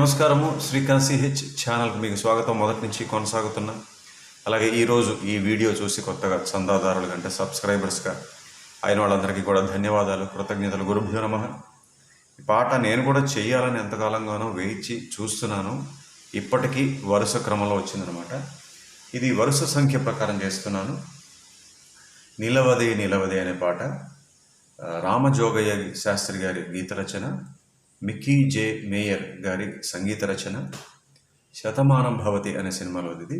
నమస్కారము. శ్రీకాంత్ సిహెచ్ ఛానల్కి మీకు స్వాగతం. మొదటి నుంచి కొనసాగుతున్నా. అలాగే ఈరోజు ఈ వీడియో చూసి కొత్తగా చందాదారులు కంటే సబ్స్క్రైబర్స్గా అయిన వాళ్ళందరికీ కూడా ధన్యవాదాలు కృతజ్ఞతలు. గురుభ్యో నమ. ఈ పాట నేను కూడా చేయాలని ఎంతకాలంగానో వేయించి చూస్తున్నాను. ఇప్పటికీ వరుస క్రమంలో వచ్చిందనమాట. ఇది వరుస సంఖ్య ప్రకారం చేస్తున్నాను. నిలవదే నిలవదే అనే పాట. రామజోగయ్య శాస్త్రి గారి గీత రచన. మిక్కీ జే మేయర్ గారి సంగీత రచన శతమానం భవతి అనే సినిమాలో ఇది.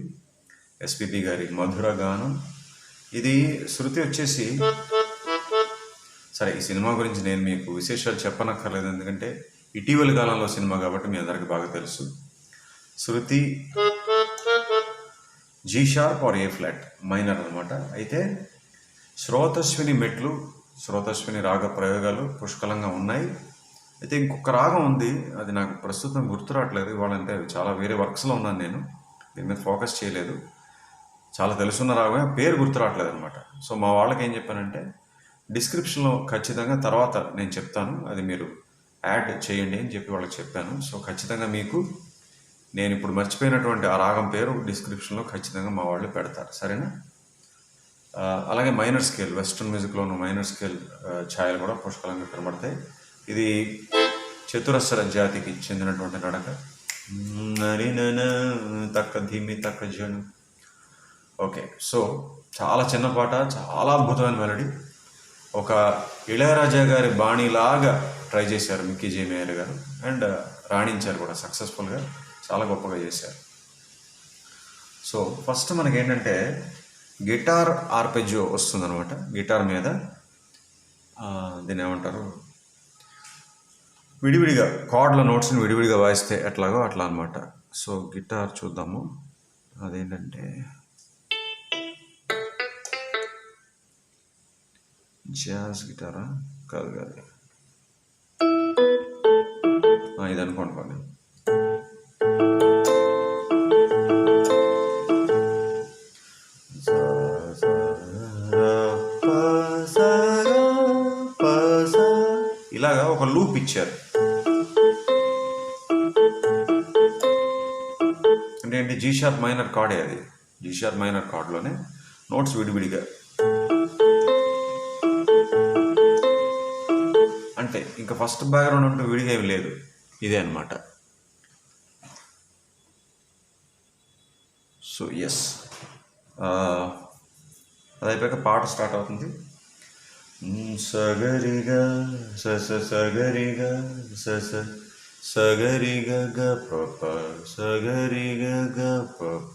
ఎస్పిపి గారి మధుర గానం. ఇది శృతి వచ్చేసి సరే ఈ సినిమా గురించి నేను మీకు విశేషాలు చెప్పనక్కర్లేదు. ఎందుకంటే ఇటీవలి కాలంలో సినిమా కాబట్టి మీ అందరికీ బాగా తెలుసు. శృతి G sharp or A flat? Minor అనమాట అయితే శ్రోతస్విని మెట్లు శ్రోతస్విని రాగ ప్రయోగాలు పుష్కలంగా ఉన్నాయి. అయితే ఇంకొక రాగం ఉంది. అది నాకు ప్రస్తుతం గుర్తు రావట్లేదు. ఇవాళంటే చాలా వేరే వర్క్స్లో ఉన్నాను నేను. దీని మీద ఫోకస్ చేయలేదు. చాలా తెలుసున్న రాగమే. పేరు గుర్తు రావట్లేదు అనమాట సో మా వాళ్ళకి ఏం చెప్పానంటే డిస్క్రిప్షన్లో ఖచ్చితంగా తర్వాత నేను చెప్తాను. అది మీరు యాడ్ చేయండి అని చెప్పి వాళ్ళకి చెప్పాను. సో ఖచ్చితంగా మీకు నేను ఇప్పుడు మర్చిపోయినటువంటి ఆ రాగం పేరు డిస్క్రిప్షన్లో ఖచ్చితంగా మా వాళ్ళు పెడతారు. సరేనా? Uh, అలాగే మైనర్ స్కేల్ వెస్ట్రన్ మ్యూజిక్లో ఉన్న మైనర్ స్కేల్ ఛాయలు కూడా పుష్కలంగా కనబడతాయి. ఇది చతురస్ర జాతికి చెందినటువంటి నడక. నరినన తక్క ధీమి తక్క జను. ఓకే సో చాలా చిన్న పాట చాలా అద్భుతమైన మెలడీ ఒక ఇళయరాజా గారి బాణిలాగా ట్రై చేశారు మిక్కీ జేమేయర్ గారు. అండ్ uh, రాణించారు కూడా సక్సెస్ఫుల్గా చాలా గొప్పగా చేశారు. సో ఫస్ట్ మనకి ఏంటంటే గిటార్ ఆర్పెజో వస్తుందన్నమాట. గిటార్ మీద దీని దీన్ని ఏమంటారు? విడివిడిగా కార్డ్ల నోట్స్ని విడివిడిగా వాయిస్తే ఎట్లాగో అట్లా అనమాట సో గిటార్ చూద్దాము. అదేంటంటే జాజ్ గిటారా? కాదు కాదు. ఇది అనుకోండి ఇలాగా ఒక లూప్ ఇచ్చారు. జీ షార్ప్ మైనర్ కార్డే అది. జీ షార్ప్ మైనర్ కార్డ్లోనే నోట్స్ విడివిడిగా. అంటే ఇంకా ఫస్ట్ బ్యాక్గ్రౌండ్ అంటూ విడిగా ఏమి లేదు. ఇదే అనమాట సో ఎస్ అది అయిపోయాక పాట స్టార్ట్ అవుతుంది. సగరిగా స సగరిగా స సగరి గగ గ ప గగ పప. గ ప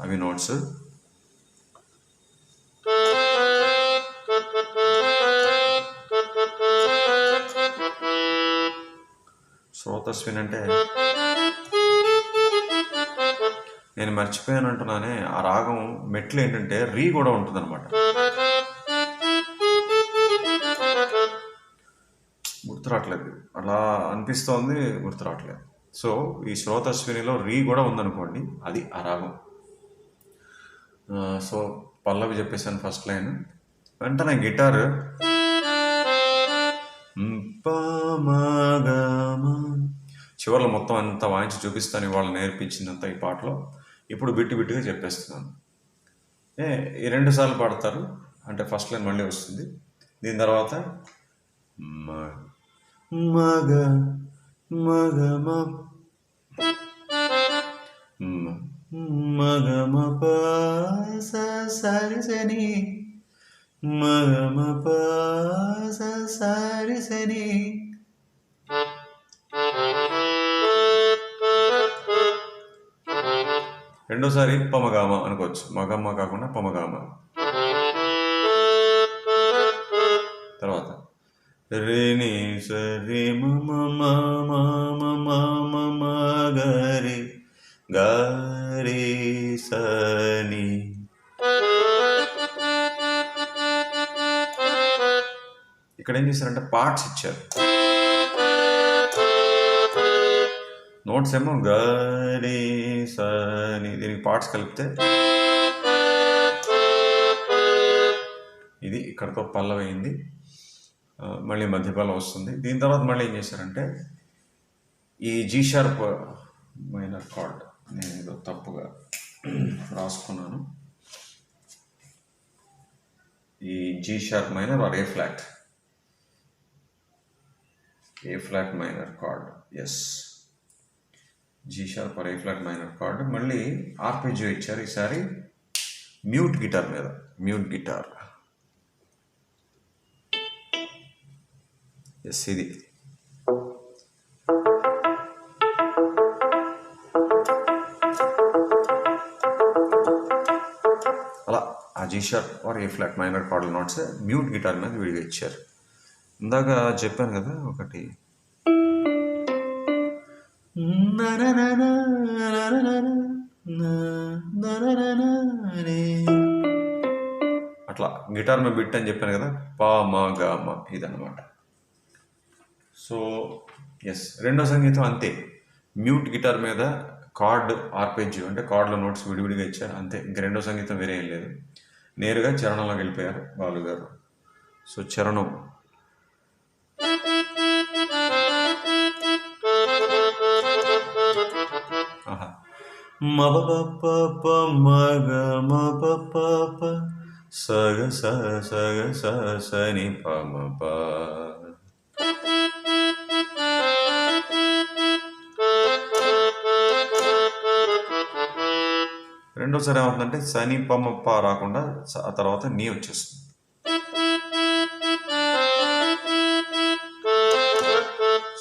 అవి నోట్స్ శ్రోతస్విన్ అంటే నేను మర్చిపోయాను అంటున్నానే ఆ రాగం మెట్లు ఏంటంటే రీ కూడా ఉంటుంది అనమాట గుర్తురావట్లేదు అనిపిస్తోంది గుర్తు రావట్లేదు సో ఈ శ్రోతస్వినిలో రీ కూడా ఉందనుకోండి అది ఆ రాగం సో పల్లవి చెప్పేసాను ఫస్ట్ లైన్. వెంటనే గిటార్. చివరిలో మొత్తం అంత వాయించి చూపిస్తాను ఇవాళ నేర్పించినంత ఈ పాటలో. ఇప్పుడు బిట్టు బిట్టుగా చెప్పేస్తున్నాను. ఏ ఈ రెండు సార్లు పాడతారు అంటే ఫస్ట్ లైన్ మళ్ళీ వస్తుంది. దీని తర్వాత మగ మగమ. మగమ మ- మగ మ స స రెండోసారి పమగామ అనుకోవచ్చు. మగమ్మ కాకుండా పమగామ. రేణి సరి మమ మమ మమ మమ గరి సని ఇక్కడ ఏం చేశారంటే పార్ట్స్ ఇచ్చారు నోట్స్ ఏమో గరి సని దీనికి పార్ట్స్ కలిపితే ఇది ఇక్కడతో పల్లవైంది మళ్ళీ మధ్యపాలం వస్తుంది. దీని తర్వాత మళ్ళీ ఏం చేశారంటే ఈ జీ షార్ప్ మైనర్ కార్డ్ నేను ఏదో తప్పుగా రాసుకున్నాను. ఈ G sharp minor or A flat A flat minor chord yes G sharp or A flat minor chord మళ్ళీ ఆర్పెజియో ఇచ్చారు. ఈసారి మ్యూట్ గిటార్ మీద మ్యూట్ గిటార్ ఎస్ ఇది అలా ఆ G sharp or A flat minor కార్డల్ notes mute guitar మీద విడిగా ఇచ్చారు. ఇందాక చెప్పాను కదా ఒకటి. అట్లా గిటార్ మీద బిట్ అని చెప్పాను కదా పా మా గా మా ఇదన్నమాట. సో ఎస్ రెండో సంగీతం అంతే. మ్యూట్ గిటార్ మీద కార్డ్ ఆర్పేజ్ అంటే కార్డ్లో నోట్స్ విడివిడిగా ఇచ్చారు అంతే. ఇంక రెండో సంగీతం వేరే ఏం లేదు. నేరుగా చరణంలోకి వెళ్ళిపోయారు బాలు గారు సో చరణం. ఆహా. మబ మగ మప ప సగ స సగ స సని ప మ ప రెండోసారి ఏమవుతుందంటే సని పమ్మ ప రాకుండా ఆ తర్వాత నీ వచ్చేస్తుంది.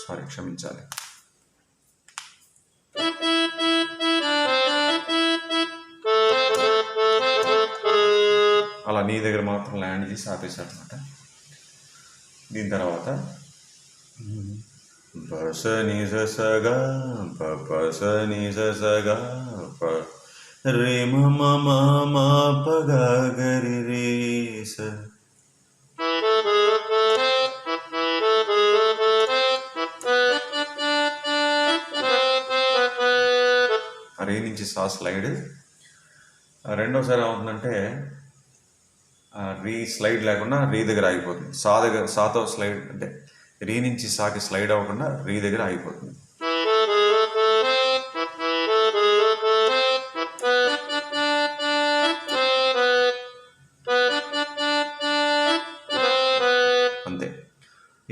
సారీ క్షమించాలి. అలా నీ దగ్గర మాత్రం ల్యాండ్ చేసి ఆపేశారనమాట దీని తర్వాత బస ని బస స రే మ మ మ మ రే స రే నుంచి సా స్లైడ్. ఆ రెండోసారి ఏమవుతుందంటే రీ స్లైడ్ లేకుండా రీ దగ్గర ఆగిపోతుంది. సా దగ్గర సాతో స్లైడ్ అంటే రీ నుంచి సాకి స్లైడ్ అవ్వకుండా రీ దగ్గర ఆగిపోతుంది.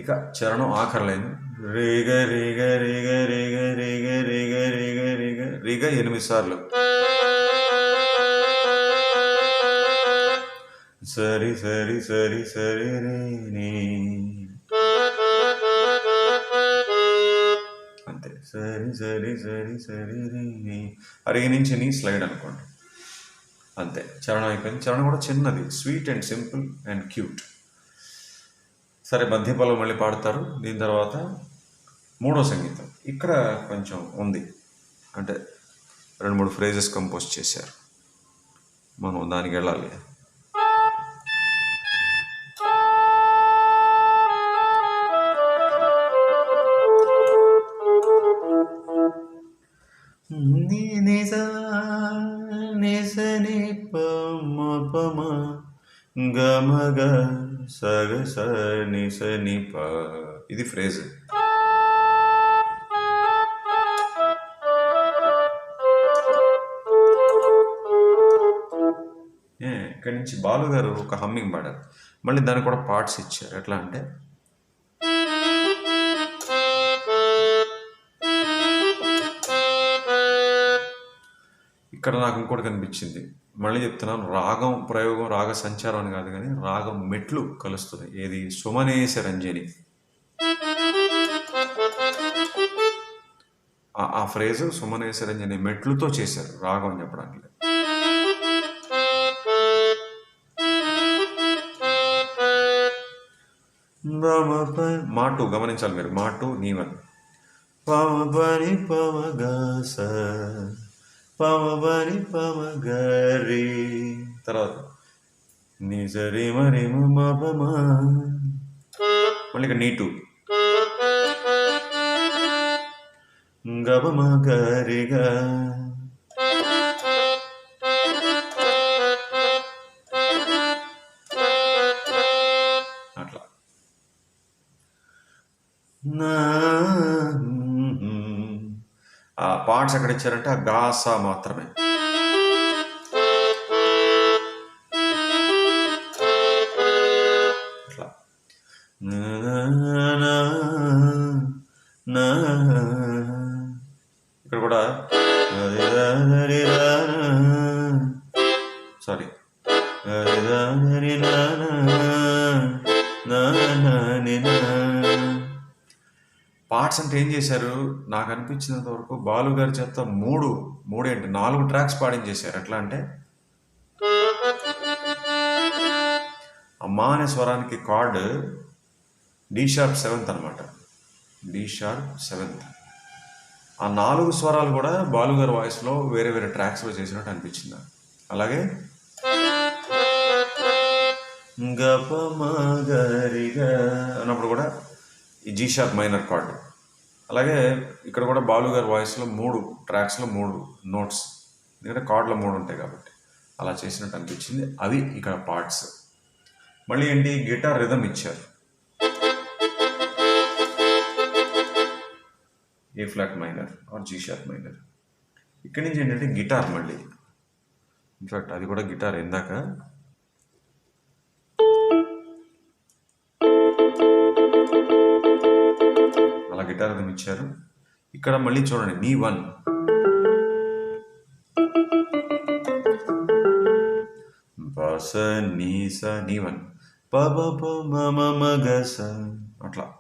ఇక చరణం ఆఖరలేదు. రీగ రీగ రీగ రీగ రీగ రీగ రీగ రీగ రేగ ఎనిమిది సార్లు. సరి సరి సరి సరి రే అంతే. సరి సరి సరి సరి రే అరిగి నుంచి నీ స్లైడ్ అనుకోండి. అంతే. చరణం అయిపోయింది. చరణం కూడా చిన్నది. Sweet and simple and cute. సరే మధ్యపలో మళ్ళీ పాడతారు. దీని తర్వాత మూడో సంగీతం. ఇక్కడ కొంచెం ఉంది. అంటే రెండు మూడు ఫ్రేజెస్ కంపోజ్ చేశారు. మనం దానికి వెళ్ళాలి. స ని స ని ప. ఇది ఫ్రేజ్. ఏ, ఇక్కడి నుంచి బాలు గారు ఒక హమ్మింగ్ పాడారు. మళ్ళీ దానికి కూడా పార్ట్స్ ఇచ్చారు. ఎట్లా అంటే ఇక్కడ నాకు ఇంకోటి కనిపించింది. మళ్ళీ చెప్తున్నాను రాగం ప్రయోగం రాగ సంచారం అని కాదు కానీ రాగం మెట్లు కలుస్తుంది ఏది? సుమనేశ రంజని ఆ- ఫ్రేజ్ సుమనేశ రంజని మెట్లుతో చేశారు రాగం అని చెప్పడానికి. మాటు గమనించాలి మీరు. మాటు నీవన్. పమ పని పమ పమబరి పమగరి తర్వాత నిజరి మరి మళ్ళీ ఇక్కడ నీటు గబమ గరిగా పార్ట్స్ ఎక్కడ ఇచ్చారంటే ఆ గాసా మాత్రమే అట్లా ఇక్కడ కూడా సారీ పార్ట్స్ అంటే ఏం చేశారు? నాకు అనిపించినంత వరకు బాలు గారి చేత మూడు మూడేంటి నాలుగు ట్రాక్స్ పాడించేశారు. ఎట్లా అంటే అమ్మా అనే స్వరానికి కార్డ్ డి షార్ప్ సెవెంత్ అనమాట డి షార్ప్ సెవెంత్ ఆ నాలుగు స్వరాలు కూడా బాలు గారి వాయిస్లో వేరే వేరే ట్రాక్స్లో చేసినట్టు అనిపించింది నాకు. అలాగే గారిగా అన్నప్పుడు కూడా ఈ జీ షార్ప్ మైనర్ కార్డు అలాగే ఇక్కడ కూడా బాలు గారి వాయిస్లో మూడు ట్రాక్స్లో మూడు నోట్స్. ఎందుకంటే కార్డులో మూడు ఉంటాయి కాబట్టి. అలా చేసినట్టు అనిపించింది. అవి ఇక్కడ పార్ట్స్. మళ్ళీ ఏంటి? గిటార్ రిధమ్ ఇచ్చారు. A flat minor? Or G sharp minor. ఇక్కడి నుంచి ఏంటంటే గిటార్ మళ్ళీ. ఇన్ఫాక్ట్ అది కూడా గిటార్ ఇందాక. గిటార్ రిధం ఇచ్చారు. ఇక్కడ మళ్ళీ చూడండి మీ వన్. బస నీస నీ వన్. పబ అట్లా.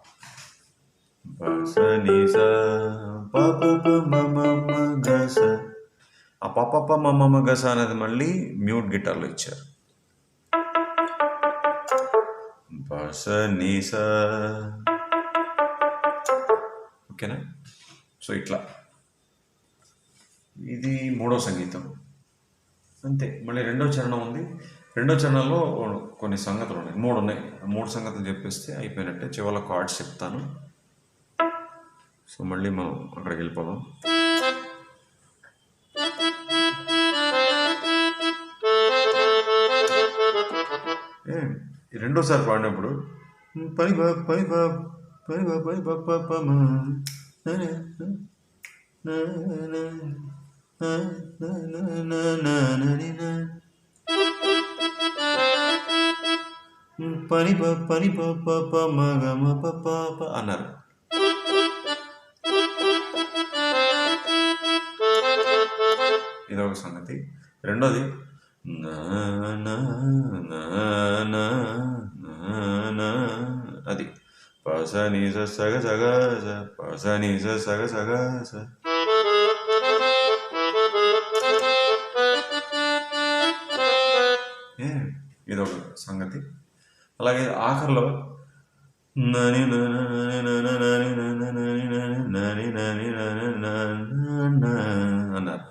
బస నీస పబ మగ ఆ పప మగ స అనేది మళ్ళీ మ్యూట్ గిటార్లో ఇచ్చారు. బస నీస ఓకేనా? సో ఇట్లా. ఇది మూడో సంగీతం. అంతే. మళ్ళీ రెండో చరణం ఉంది. రెండో చరణంలో కొన్ని సంగతులు ఉన్నాయి. మూడు ఉన్నాయి. ఆ మూడు సంగతులు చెప్పేస్తే అయిపోయినట్టే. చివరిలో కార్డ్స్ చెప్తాను. సో మళ్ళీ మనం అక్కడికి వెళ్ళిపోదాం. ఏ ఈ రెండోసారి పాడినప్పుడు పై బా పై బా పని పని పప్ప మగమ పప్ప అన్నారు ఇదొక సంగతి రెండోది అది పస సగ సగ స సగ సగ స ఇదొక సంగతి అలాగే ఆఖరిలో నని అన్నారు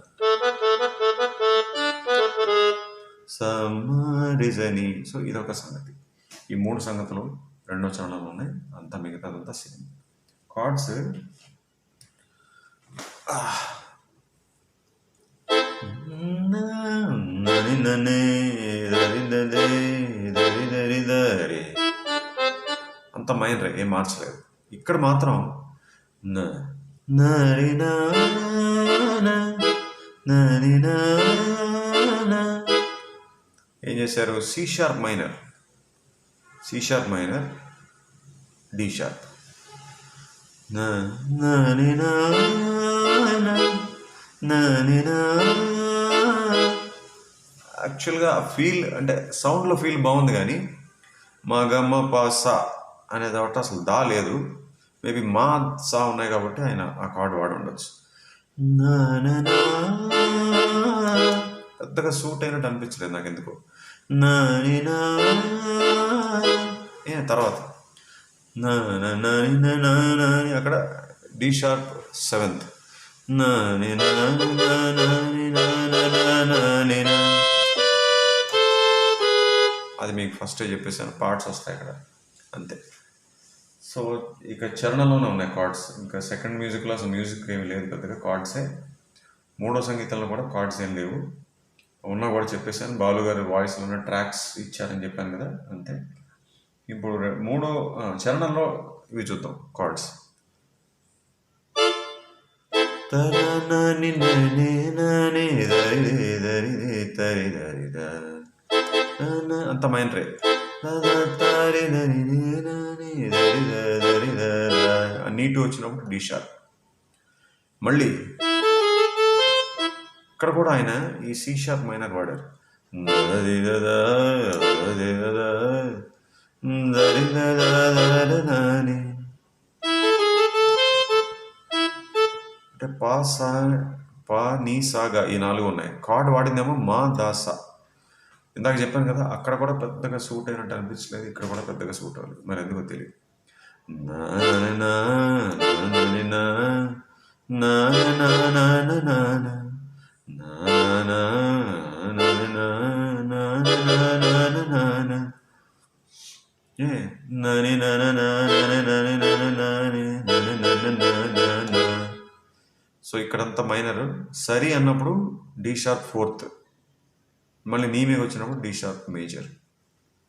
సమ్మరిజని సో ఇదొక సంగతి ఈ మూడు సంగతులు రెండో చరణంలో ఉన్నాయి. అంతా మిగతాదంతా సేమ్. కార్డ్స్. నని నని దరి దరి దరి దరి దరి అంత మైనర్ ఏం మార్చలేదు ఇక్కడ మాత్రం నరి నరి ఏం చేశారు? C sharp minor. C sharp minor D sharp నా నా యాక్చువల్గా ఫీల్ అంటే సౌండ్లో ఫీల్ బాగుంది కానీ మా గమ్మ పా సా అనేది ఒకటి అసలు దా లేదు. మేబీ మా సా ఉన్నాయి కాబట్టి ఆయన ఆ కార్డు వాడి ఉండొచ్చు. పెద్దగా సూట్ అయినట్టు అనిపించలేదు నాకు ఎందుకు తర్వాత. నా నా నా అక్కడ డి షార్ప్ సెవెంత్ నా నా అది మీకు ఫస్టే చెప్పేసాను పార్ట్స్ వస్తాయి అక్కడ. అంతే. సో ఇక చరణలోనే ఉన్నాయి కార్డ్స్ ఇంకా సెకండ్ మ్యూజిక్లో అసలు మ్యూజిక్ ఏమి లేదు పెద్దగా. కార్డ్సే మూడో సంగీతంలో కూడా కార్డ్స్ ఏం లేవు. ఉన్నా కూడా చెప్పేశాను. బాలుగారి వాయిస్లో ఉన్న ట్రాక్స్ ఇచ్చారని చెప్పాను కదా అంతే. ఇప్పుడు మూడో చరణంలో ఇవి చూద్దాం కార్డ్స్. అంత మైండ్ రే నీటు వచ్చినప్పుడు డిషార్ మళ్ళీ ఇక్కడ కూడా ఆయన ఈ సి షార్ప్ మైనర్ వాడారు దరి దరి అంటే పా సా పా నీ సాగా ఈ నాలుగు ఉన్నాయి కార్డ్ వాడిందేమో మా దాసా ఇందాక చెప్పాను కదా అక్కడ కూడా పెద్దగా సూట్ అయినట్టు అనిపించలేదు ఇక్కడ కూడా పెద్దగా సూట్ అవ్వలేదు మరి ఎందుకో తెలియదు నా నా నా నా నా నా నా సో ఇక్కడంతా మైనర్ సరి అన్నప్పుడు డి షార్ప్ ఫోర్త్ మళ్ళీ నీ మీద వచ్చినప్పుడు డి షార్ప్ మేజర్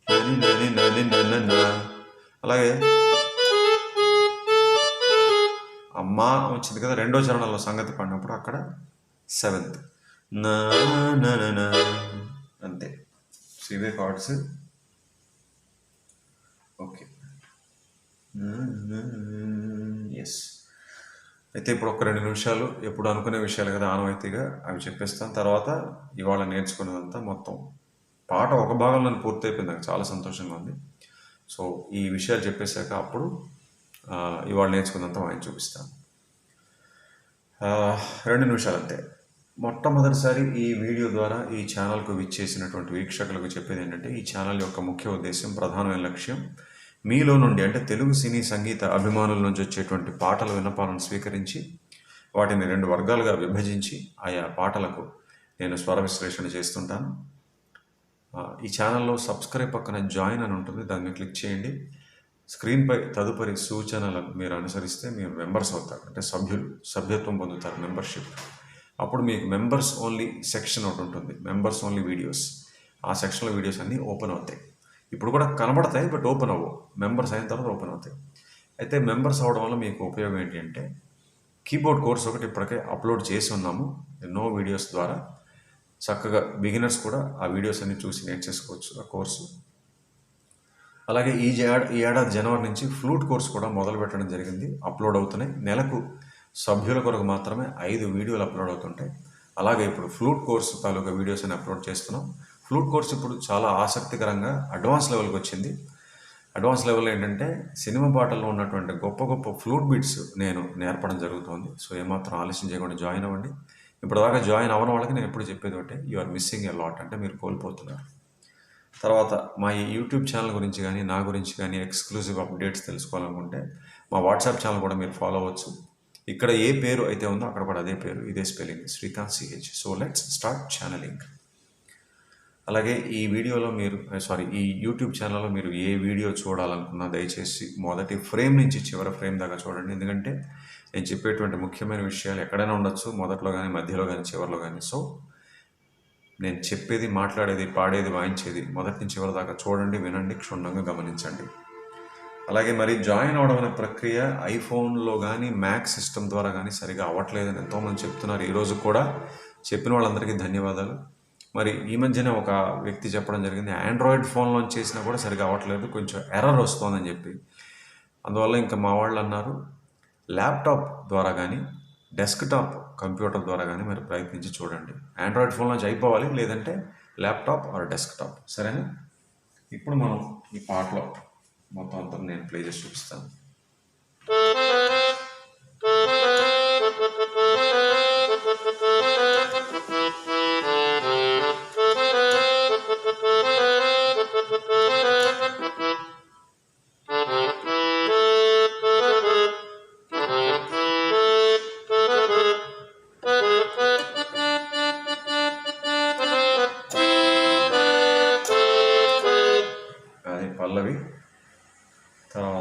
నని అలాగే అమ్మ వచ్చింది కదా రెండో చరణంలో సంగతి పడినప్పుడు అక్కడ సెవెంత్. నా నా నా అంతే. సివే కార్డ్స్. ఓకే. ఎస్ అయితే ఇప్పుడు ఒక రెండు నిమిషాలు ఎప్పుడు అనుకునే విషయాలు కదా ఆనవాయితీగా అవి చెప్పేస్తాను తర్వాత ఇవాళ నేర్చుకున్నదంతా మొత్తం. పాట ఒక భాగంలో పూర్తి అయిపోయింది. నాకు చాలా సంతోషంగా ఉంది. సో ఈ విషయాలు చెప్పేశాక అప్పుడు ఇవాళ నేర్చుకున్నంత ఆయన చూపిస్తాను. రెండు నిమిషాలు అంతే మొట్టమొదటిసారి ఈ వీడియో ద్వారా ఈ ఛానల్కు విచ్చేసినటువంటి వీక్షకులకు చెప్పేది ఏంటంటే ఈ ఛానల్ యొక్క ముఖ్య ఉద్దేశం ప్రధానమైన లక్ష్యం మీలో నుండి అంటే తెలుగు సినీ సంగీత అభిమానుల నుంచి వచ్చేటువంటి పాటల విన్నపాలను స్వీకరించి వాటిని రెండు వర్గాలుగా విభజించి ఆయా పాటలకు నేను స్వర విశ్లేషణ చేస్తుంటాను. ఈ ఛానల్లో సబ్స్క్రైబ్ పక్కన జాయిన్ అని ఉంటుంది దాన్ని క్లిక్ చేయండి. స్క్రీన్పై తదుపరి సూచనలను మీరు అనుసరిస్తే మీరు మెంబర్స్ అవుతారు అంటే సభ్యులు సభ్యత్వం పొందుతారు మెంబర్షిప్. అప్పుడు మీకు మెంబర్స్ ఓన్లీ సెక్షన్ ఒకటి ఉంటుంది. మెంబర్స్ ఓన్లీ వీడియోస్ ఆ సెక్షన్లో వీడియోస్ అన్నీ ఓపెన్ అవుతాయి. ఇప్పుడు కూడా కనబడతాయి బట్ ఓపెన్ అవ్వవు. మెంబర్స్ అయిన తర్వాత ఓపెన్ అవుతాయి. అయితే మెంబర్స్ అవడం వల్ల మీకు ఉపయోగం ఏంటి అంటే కీబోర్డ్ కోర్స్ ఒకటి ఇప్పటికే అప్లోడ్ చేసి ఉన్నాము. ఎన్నో వీడియోస్ ద్వారా. చక్కగా బిగినర్స్ కూడా ఆ వీడియోస్ అన్ని చూసి నేర్చేసుకోవచ్చు ఆ కోర్సు అలాగే ఈ ఈ ఏడాది జనవరి నుంచి ఫ్లూట్ కోర్స్ కూడా మొదలు పెట్టడం జరిగింది. అప్లోడ్ అవుతున్నాయి. నెలకు సభ్యుల కొరకు మాత్రమే ఐదు వీడియోలు అప్లోడ్ అవుతుంటాయి. అలాగే ఇప్పుడు ఫ్లూట్ కోర్సు తాలూకా వీడియోస్ అని అప్లోడ్ చేస్తున్నాం. ఫ్లూట్ కోర్స్ ఇప్పుడు చాలా ఆసక్తికరంగా అడ్వాన్స్ లెవెల్కి వచ్చింది. అడ్వాన్స్ లెవెల్ ఏంటంటే సినిమా పాటల్లో ఉన్నటువంటి గొప్ప గొప్ప ఫ్లూట్ బీట్స్ నేను నేర్పడం జరుగుతుంది. సో ఏమాత్రం ఆలస్యం చేయకుండా జాయిన్ అవ్వండి. ఇప్పటిదాకా జాయిన్ అవ్వని వాళ్ళకి నేను ఎప్పుడు చెప్పేది ఒకటే you are missing a lot అంటే మీరు కోల్పోతున్నారు. తర్వాత మా ఈ యూట్యూబ్ ఛానల్ గురించి కానీ నా గురించి కానీ ఎక్స్క్లూజివ్ అప్డేట్స్ తెలుసుకోవాలనుకుంటే మా వాట్సాప్ ఛానల్ కూడా మీరు ఫాలో అవ్వచ్చు. ఇక్కడ ఏ పేరు అయితే ఉందో అక్కడ కూడా అదే పేరు. ఇదే spelling. Srikanth CH so let's start channelling. అలాగే ఈ వీడియోలో మీరు సారీ ఈ యూట్యూబ్ ఛానల్లో మీరు ఏ వీడియో చూడాలనుకున్నా దయచేసి మొదటి ఫ్రేమ్ నుంచి చివరి ఫ్రేమ్ దాకా చూడండి. ఎందుకంటే నేను చెప్పేటువంటి ముఖ్యమైన విషయాలు ఎక్కడైనా ఉండొచ్చు మొదట్లో కానీ మధ్యలో కానీ చివరిలో కానీ. సో నేను చెప్పేది మాట్లాడేది పాడేది వాయించేది మొదటి నుంచి చివరి దాకా చూడండి వినండి క్షుణ్ణంగా గమనించండి. అలాగే మరి జాయిన్ అవడం అనే ప్రక్రియ ఐఫోన్లో కానీ మ్యాక్ సిస్టమ్ ద్వారా కానీ సరిగా అవ్వట్లేదని ఎంతోమంది చెప్తున్నారు. ఈరోజు కూడా చెప్పిన వాళ్ళందరికీ ధన్యవాదాలు. మరి ఈ మధ్యనే ఒక వ్యక్తి చెప్పడం జరిగింది ఆండ్రాయిడ్ ఫోన్లో చేసినా కూడా సరిగా అవ్వట్లేదు కొంచెం ఎర్రర్ వస్తుందని చెప్పి. అందువల్ల ఇంకా మా వాళ్ళు అన్నారు ల్యాప్టాప్ ద్వారా కానీ డెస్క్టాప్ కంప్యూటర్ ద్వారా కానీ మీరు ప్రయత్నించి చూడండి. ఆండ్రాయిడ్ ఫోన్లో అయిపోవాలి లేదంటే ల్యాప్టాప్ ఆర్ డెస్క్టాప్. సరేనా? ఇప్పుడు మనం ఈ పాటలో మొత్తం అంతా నేను ప్లే చేసి చూపిస్తాను.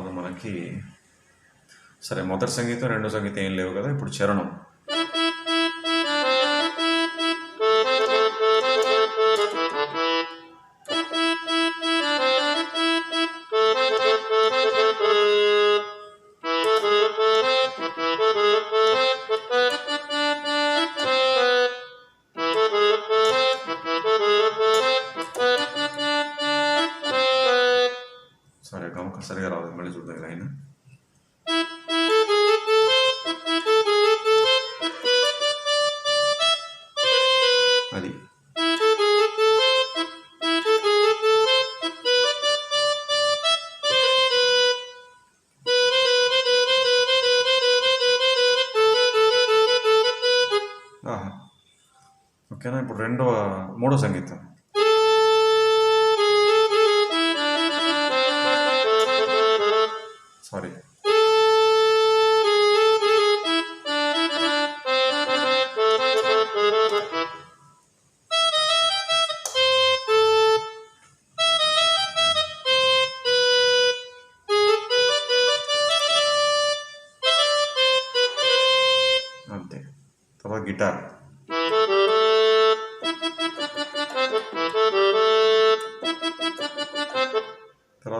ఉంది మనకి. సరే మొదటి సంగీతం రెండో సంగీతం ఏం లేవు కదా? ఇప్పుడు చరణం. ఓకేనా ఇప్పుడు రెండవ మూడో సంగీతం.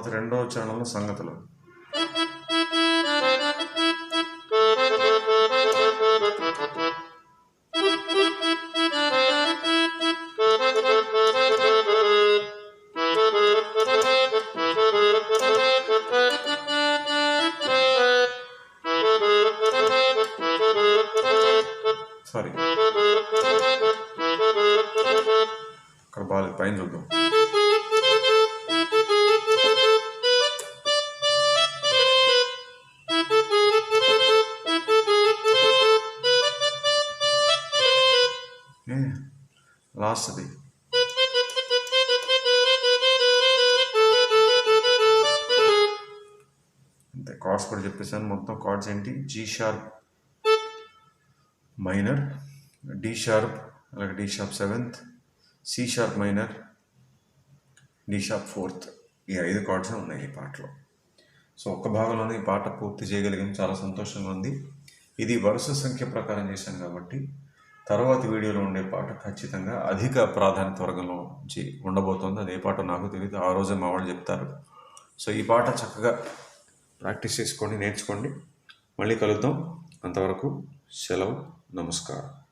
తర్వాత రెండవ ఛానల్ సంగతులు. కార్డ్స్ కూడా చెప్పేసాను మొత్తం కార్డ్స్ ఏంటి? G sharp minor D sharp అలాగే D sharp seventh C sharp minor D sharp fourth ఈ ఐదు కార్డ్స్ ఉన్నాయి ఈ పాటలో. సో ఒక్క భాగంలోనే ఈ పాట పూర్తి చేయగలిగాం. చాలా సంతోషంగా ఉంది. ఇది వరుస సంఖ్య ప్రకారం చేశాను కాబట్టి తర్వాతి వీడియోలో ఉండే పాట ఖచ్చితంగా అధిక ప్రాధాన్యత వర్గంలో ఉండబోతోంది. అది ఏ పాట నాకు తెలియదు. ఆ రోజే మా వాళ్ళు చెప్తారు. సో ఈ పాట చక్కగా ప్రాక్టీస్ చేసుకోండి నేర్చుకోండి. మళ్ళీ కలుద్దాం. అంతవరకు సెలవు నమస్కారం.